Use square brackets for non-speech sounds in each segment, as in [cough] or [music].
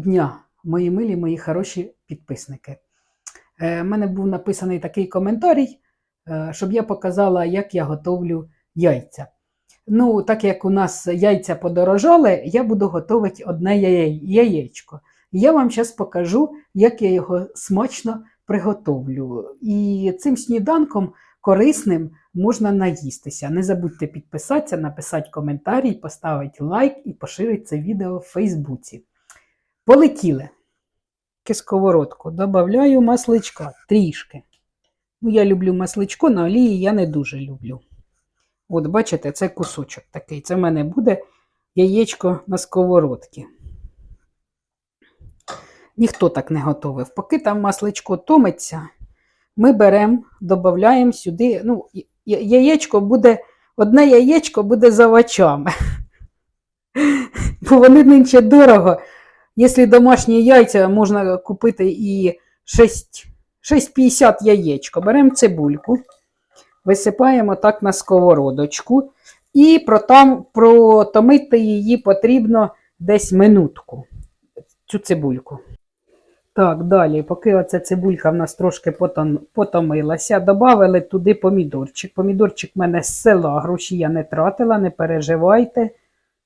дня, мої милі, мої хороші підписники. У мене був написаний такий коментарій, е, щоб я показала, як я готовлю яйця. Ну, так як у нас яйця подорожали, я буду готувати одне яє- яєчко. Я вам зараз покажу, як я його смачно приготовлю. І цим сніданком корисним можна наїстися. Не забудьте підписатися, написати коментарі, поставити лайк і поширити це відео в Фейсбуці. Полетіли. Сковородку. Добавляю масличка трішки. Ну, я люблю масличко, на олії я не дуже люблю. От, бачите, це кусочок такий. Це в мене буде яєчко на сковородці. Ніхто так не готовив. Поки там масличко томиться, ми беремо, додаємо сюди. Ну, яєчко буде, одне яєчко буде за овочами. [laughs] Бо вони нинче дорого. Якщо домашні яйця, можна купити і 6, 6,50 яєчко. Беремо цибульку, висипаємо так на сковородочку. І протам, протомити її потрібно десь минутку. Цю цибульку. Так, далі, поки оця цибулька в нас трошки потомилася, додали туди помідорчик. Помідорчик в мене з села, гроші я не тратила, не переживайте,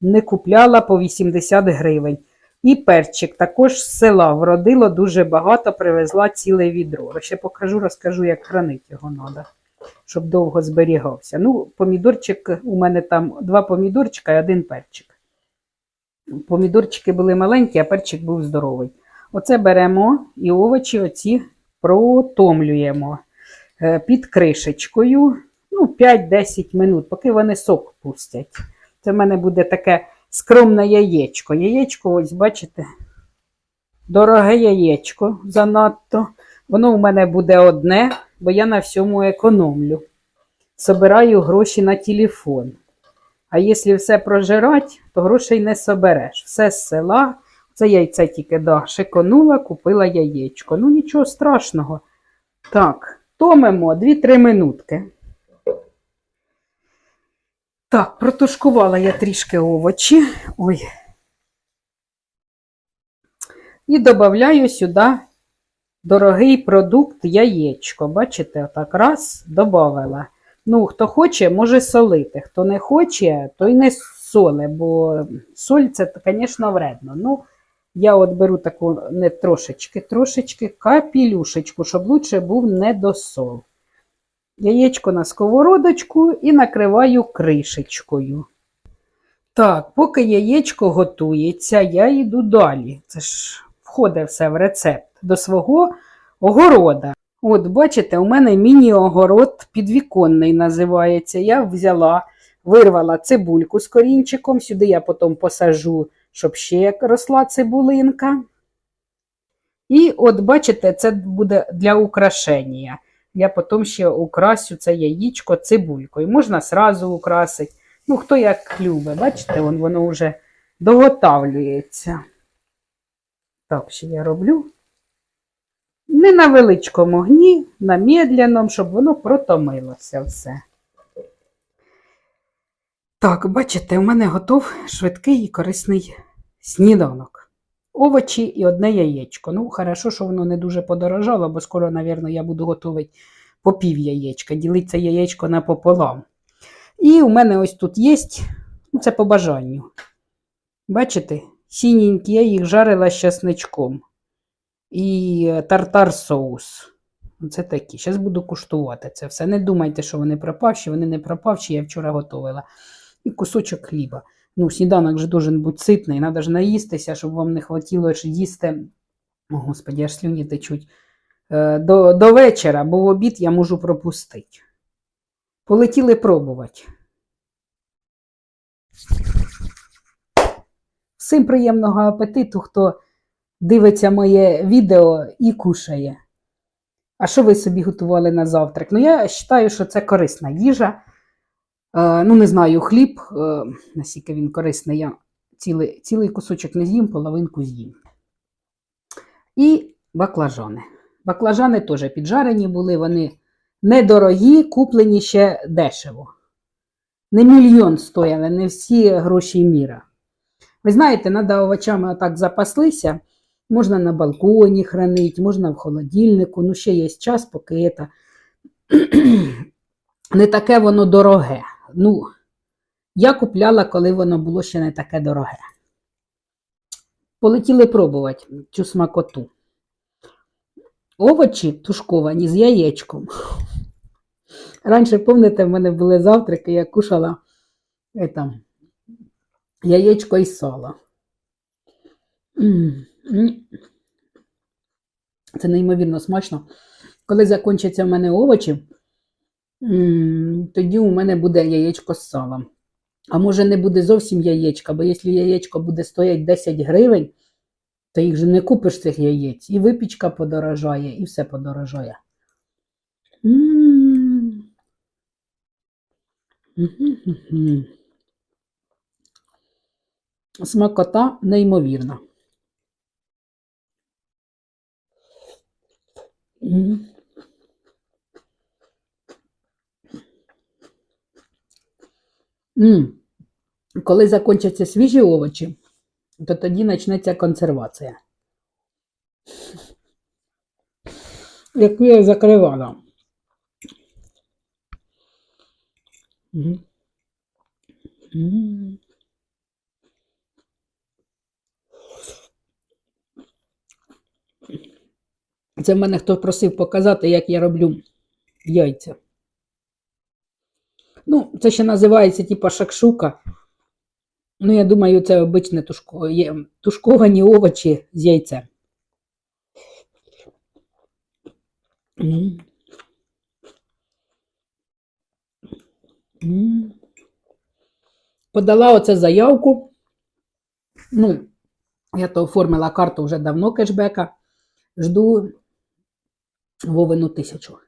не купляла по 80 гривень. І перчик також з села вродило дуже багато, привезла ціле відро. Ще покажу, розкажу, як хранити його треба, щоб довго зберігався. Ну, помідорчик, у мене там два помідорчика і один перчик. Помідорчики були маленькі, а перчик був здоровий. Оце беремо і овочі оці протомлюємо е, під кришечкою ну, 5-10 минут, поки вони сок пустять. Це в мене буде таке скромне яєчко. Яєчко, ось бачите, дороге яєчко занадто. Воно у мене буде одне, бо я на всьому економлю. Собираю гроші на телефон. А якщо все прожирати, то грошей не собереш. Все з села. Це яйце тільки да, шиконула, купила яєчко. Ну нічого страшного. Так, томимо 2-3 минутки. Так, протушкувала я трішки овочі. Ой. І додаю сюди дорогий продукт яєчко. Бачите, отак раз додавала. Ну, хто хоче, може солити. Хто не хоче, той не соле, бо соль це, звісно, вредно. Ну, я от беру таку не трошечки, трошечки капілюшечку, щоб лучше був недосол. Яєчко на сковородочку і накриваю кришечкою. Так, поки яєчко готується, я йду далі. Це ж входить все в рецепт до свого огорода. От, бачите, у мене міні-огород підвіконний називається. Я взяла, вирвала цибульку з корінчиком, сюди я потім посажу, щоб ще росла цибулинка. І от, бачите, це буде для украшення. Я потім ще украсю це яєчко цибулькою. Можна сразу украсити. Ну, хто як любить, бачите, вон, воно вже доготавлюється. Так, ще я роблю. Не на величкому огні, на медленному, щоб воно протомилося все. Так, бачите, у мене готов швидкий і корисний сніданок. Овочі і одне яєчко. Ну, хорошо, що воно не дуже подорожало, бо скоро, мабуть, я буду готувати по пів яєчка, ділити яєчко напополам. І у мене ось тут є, ну, це по бажанню. Бачите, сіненькі, я їх жарила з часничком. І е, тартар соус. Це такі. Зараз буду куштувати це все. Не думайте, що вони пропавші, вони не пропавші, я вчора готувала. І кусочок хліба. Ну, сніданок же должен бути ситний, треба ж наїстися, щоб вам не хватило ж їсти. О, Господи, аж слюні течуть. Е, До, до вечора, бо в обід я можу пропустити. Полетіли пробувати. Всім приємного апетиту, хто дивиться моє відео і кушає. А що ви собі готували на завтрак? Ну, я вважаю, що це корисна їжа. Е, ну, не знаю, хліб, е, наскільки він корисний, я цілий, цілий кусочок не з'їм, половинку з'їм. І баклажани. Баклажани теж піджарені були, вони недорогі, куплені ще дешево. Не мільйон стояли, не всі гроші міра. Ви знаєте, треба овочами отак запаслися, Можна на балконі хранити, можна в холодильнику. Ну, ще є час, поки це [clears throat] не таке воно дороге. Ну, я купляла, коли воно було ще не таке дороге. Полетіли пробувати цю смакоту. Овочі тушковані з яєчком. Раніше, пам'ятаєте, в мене були завтраки, я кушала это, яєчко і сало. Це неймовірно смачно. Коли закінчаться в мене овочі, тоді у мене буде яєчко з салом. А може не буде зовсім яєчка, бо якщо яєчко буде стояти 10 гривень, то їх же не купиш цих яєць. І випічка подорожає, і все подорожає. Смакота неймовірна. Коли закінчаться свіжі овочі, то тоді почнеться консервація. Яку я закривала. Це в мене хто просив показати, як я роблю яйця. Ну, це ще називається типа шакшука. Ну, я думаю, це обичне тушко... тушковані овочі з яйцем. Подала оце заявку. Ну, я то оформила карту вже давно кешбека. Жду Вовину тисячу.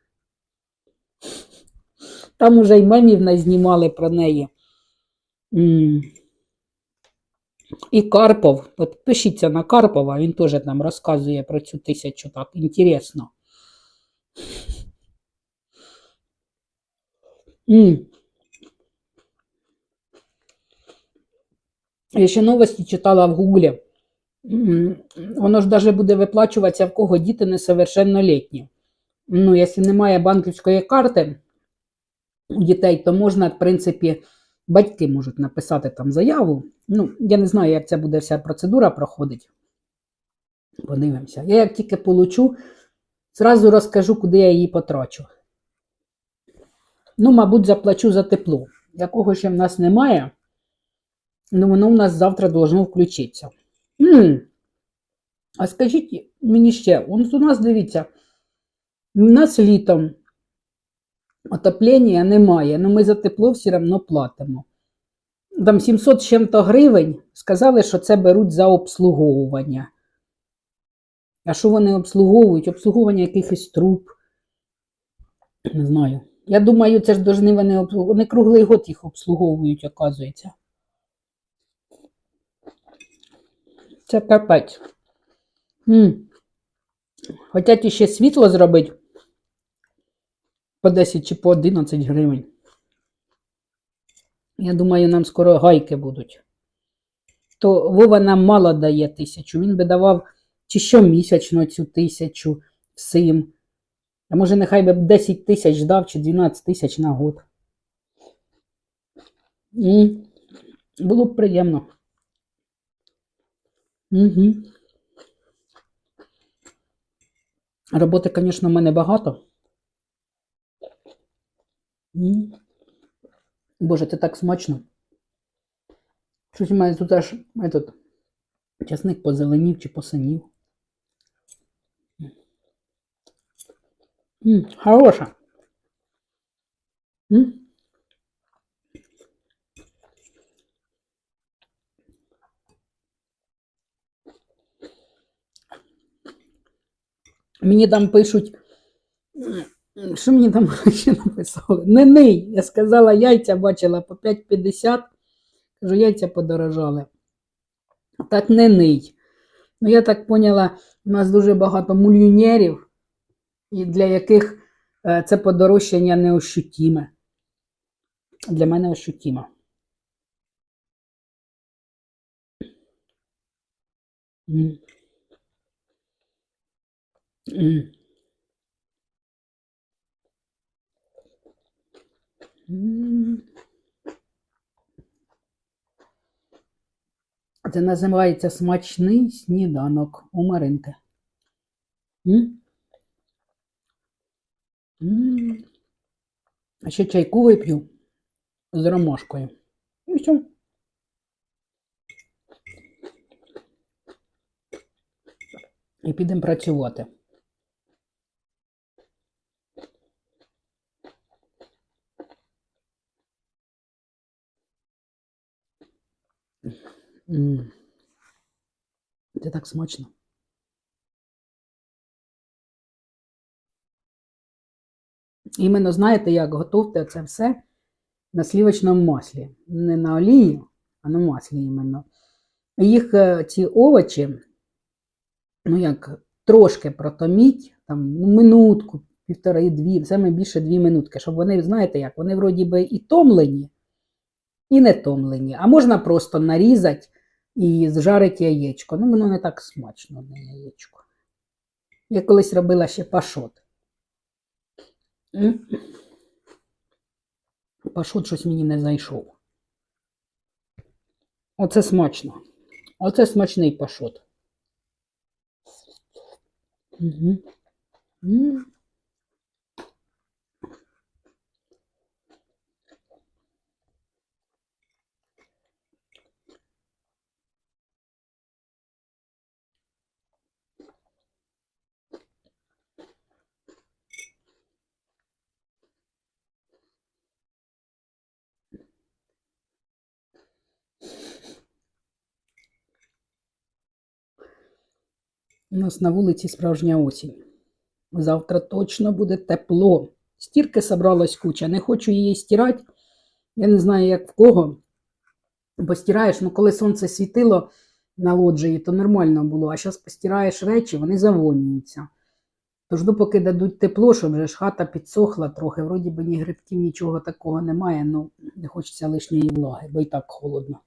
Там уже й мемів назнімали про неї. І Карпов, от пишіться на Карпова, він теж там розказує про цю тисячу так інтересно. Я ще новості читала в Гуглі. Воно ж навіть буде виплачуватися, в кого діти несовершеннолітні. Ну, якщо немає банківської карти у дітей, то можна, в принципі, батьки можуть написати там заяву. Ну, я не знаю, як ця буде вся процедура проходить. Подивимося. Я як тільки получу, зразу розкажу, куди я її потрачу. Ну, мабуть, заплачу за тепло. Якого ще в нас немає, ну воно в нас завтра должно включитися. М, А скажіть мені ще, у нас дивіться, у нас літом отоплення немає, але ми за тепло все одно платимо. Там 700 з чим-то гривень сказали, що це беруть за обслуговування. А що вони обслуговують? Обслуговування якихось труб. Не знаю. Я думаю, це ж должны вони обслуг- Вони круглий год їх обслуговують, оказується. Це капець. М. Хотять іще світло зробити по 10 чи по 11 гривень. Я думаю, нам скоро гайки будуть. То Вова нам мало дає тисячу. Він би давав чи щомісячно цю тисячу всім. А може, нехай би 10 тисяч дав чи 12 тисяч на год. М. Було б приємно. Угу. Роботи, звісно, в мене багато. М. Боже, це так смачно. Щось у мене тут аж этот, часник позеленів чи посинів. М, хороша. М? Мені там пишуть, м, Що мені там [laughs] ще написали? Не ний. Я сказала, яйця бачила по 5,50. Кажу, яйця подорожали. Так не ний. Ну, я так поняла, у нас дуже багато мульйонерів, і для яких е, це подорожчання неощутіме. Для мене ощутіме. М. М. М. Це називається смачний сніданок у Маринки. М? А ще чайку вип'ю з ромашкою. І все. І підемо працювати. Це так смачно. Іменно знаєте, як готовте це все на слівочному маслі. Не на олії, а на маслі іменно. Їх е, ці овочі, ну як, трошки протоміть, там, ну, минутку, півтори-дві, саме більше дві минутки, щоб вони, знаєте як, вони вроді би і томлені, і не томлені. А можна просто нарізати і зжарити яєчко. Ну, воно не так смачно, не яєчко. Я колись робила ще пашот. Пашот щось мені не зайшов. Оце смачно. Оце смачний пашот. Угу. У нас на вулиці справжня осінь. Завтра точно буде тепло. Стірки собралась куча. Не хочу її стирати. Я не знаю, як в кого. Бо стираєш, ну коли сонце світило на лоджії, то нормально було. А зараз постираєш речі, вони завонюються. Тож допоки дадуть тепло, щоб вже ж хата підсохла трохи. Вроді би ні грибків, нічого такого немає, ну не хочеться лишньої влаги, бо і так холодно.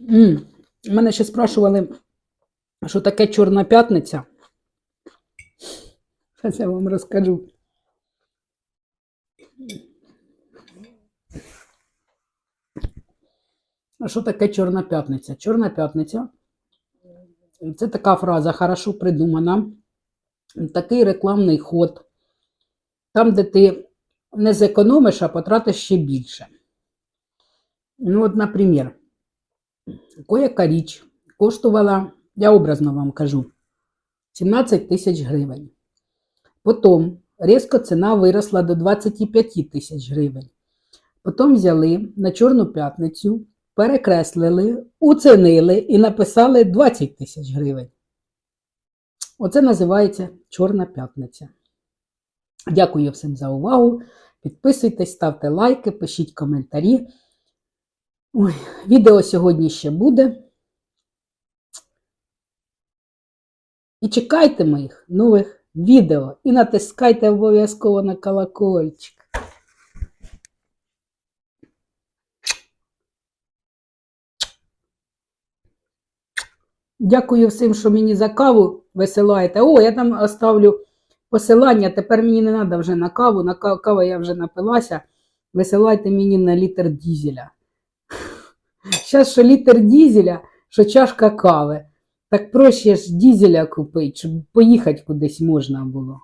М? Мене ще спрашували, що таке Чорна п'ятниця. Зараз я вам розкажу. А що таке Чорна п'ятниця? Чорна п'ятниця це така фраза, хорошо придумана. Такий рекламний ход. Там, де ти не зекономиш, а потратиш ще більше. Ну, от, наприклад, Кояка річ коштувала, я образно вам кажу, 17 тисяч гривень. Потім різко ціна виросла до 25 тисяч гривень. Потім взяли на Чорну п'ятницю, перекреслили, уцінили і написали 20 тисяч гривень. Оце називається Чорна п'ятниця. Дякую всім за увагу. Підписуйтесь, ставте лайки, пишіть коментарі. Ой, відео сьогодні ще буде. І чекайте моїх нових відео. І натискайте обов'язково на колокольчик. Дякую всім, що мені за каву висилаєте. О, я там оставлю посилання. Тепер мені не треба вже на каву. На каву я вже напилася. Висилайте мені на літр дізеля. Зараз що літр дізеля, що чашка кави. Так проще ж дізеля купити, щоб поїхати кудись можна було.